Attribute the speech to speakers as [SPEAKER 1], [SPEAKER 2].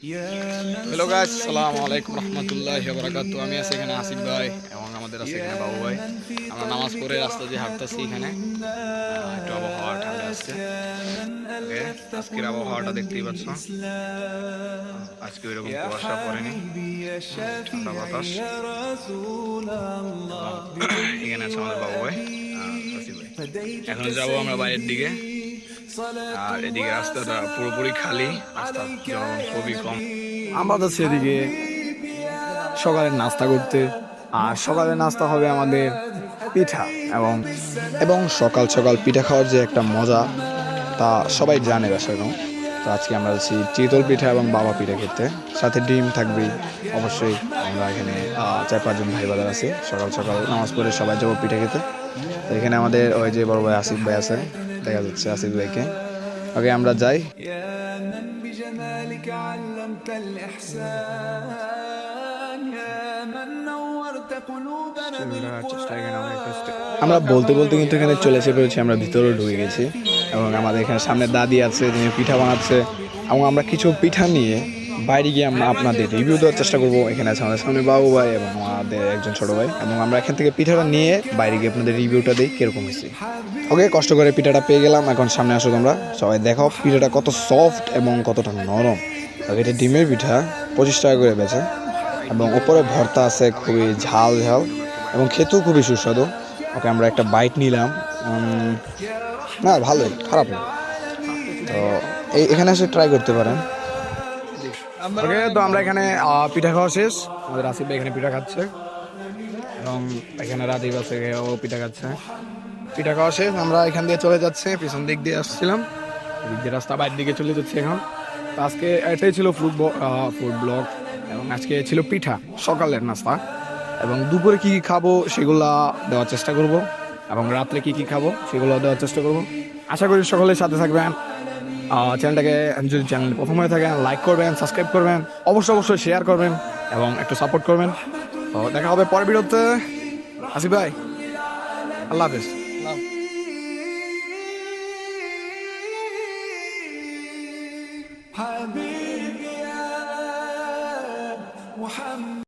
[SPEAKER 1] Hello guys সালাম আলাইকুম রহমতুল্লাহ বরাকাতু আমি আছি এখানে আসিফ ভাই এবং আমাদের আছে এখানে বাবু ভাই। আমরা নামাজ পড়ে রাস্তা দিয়ে হাঁটতেছি এখানে। একটু আবহাওয়া ঠান্ডা আসছে আজকের আবহাওয়াটা দেখতেই পাচ্ছ। আজকে ওইরকম কুয়াশা পড়েনি। ঠান্ডা বাতাস। এখানে আছে আমাদের বাবু ভাই। আসিফ ভাই। এখন যাব আমরা বাইরের দিকে। আর এদিকে রাস্তাটা পুরোপুরি খালি, রাস্তা জনগণ খুবই কম।
[SPEAKER 2] আমরা তো এদিকে সকালের নাস্তা করতে, আর সকালের নাস্তা হবে আমাদের পিঠা এবং এবং সকাল সকাল পিঠা খাওয়ার যে একটা মজা, তা সবাই জানে বাসানো তো আজকে আমরা যাচ্ছি চিতল পিঠা এবং বাবা পিঠা খেতে। সাথে ডিম থাকবে অবশ্যই আমরা এখানে চার পাঁচজন ভাই বাজার আছি। সকাল সকাল নামাজ পড়ে সবাই যাব পিঠা খেতে। তো এখানে আমাদের ওই যে বড় ভাই আসিফ ভাই আছে দেখা যাচ্ছে আসিফ ভাইকে। ওকে আমরা যাই। আমরা বলতে বলতে কিন্তু এখানে চলে এসে পেরেছি আমরা ভিতরে ঢুকে গেছি। এবং আমাদের এখানে সামনে দাদি আছে যিনি পিঠা বানাচ্ছে। এবং আমরা কিছু পিঠা নিয়ে বাইরে গিয়ে আমরা আপনাদের রিভিউ দেওয়ার চেষ্টা করব। এখানে আছে আমাদের সামনে বাবু ভাই এবং আমাদের একজন ছোট ভাই। এবং আমরা এখান থেকে পিঠাটা নিয়ে বাইরে গিয়ে আপনাদের রিভিউটা দিই, কীরকম হয়েছে। ওকে কষ্ট করে পিঠাটা পেয়ে গেলাম। এখন সামনে আসো তোমরা। সবাই দেখো, পিঠাটা কত সফট এবং কতটা নরম। এটা ডিমের পিঠা, পঁচিশ টাকা করে বেচে। এবং ওপরে ভর্তা আছে, খুবই ঝাল ঝাল। এবং খেতেও খুবই সুস্বাদু। ওকে আমরা একটা বাইট নিলাম। না, ভালোই, খারাপ না। তো এই, এখানে এসে ট্রাই করতে পারেন। ওকে, তো আমরা এখানে পিঠা খাওয়া শেষ। আমাদের আসিফ ভাই এখানে পিঠা খাচ্ছে। এবং এখানে রাজীব আছে, ও পিঠা খাচ্ছে। পিঠা খাওয়া শেষ, আমরা এখান দিয়ে চলে যাচ্ছে। পিছন দিক দিয়ে আসছিলাম। এদিক দিয়ে রাস্তা বাইরের দিকে চলে যাচ্ছে এখন। তো আজকে এটাই ছিল ফুড ফুড ব্লগ এবং আজকে ছিল পিঠা, সকালের নাস্তা। এবং দুপুরে কি কি খাব, সেগুলা দেওয়ার চেষ্টা করব। এবং রাত্রে কি কি খাবো সেগুলো দেওয়ার চেষ্টা করব আশা করি সকলের সাথে থাকবেন আহ, চ্যানেলটাকে যদি চ্যানেল প্রথম হয়ে থাকেন লাইক করবেন সাবস্ক্রাইব করবেন অবশ্যই অবশ্যই শেয়ার করবেন এবং একটু সাপোর্ট করবেন তো দেখা হবে পরের ভিডিওতে আসিফ ভাই আল্লাহ হাফেজ
[SPEAKER 3] حبيبي يا محمد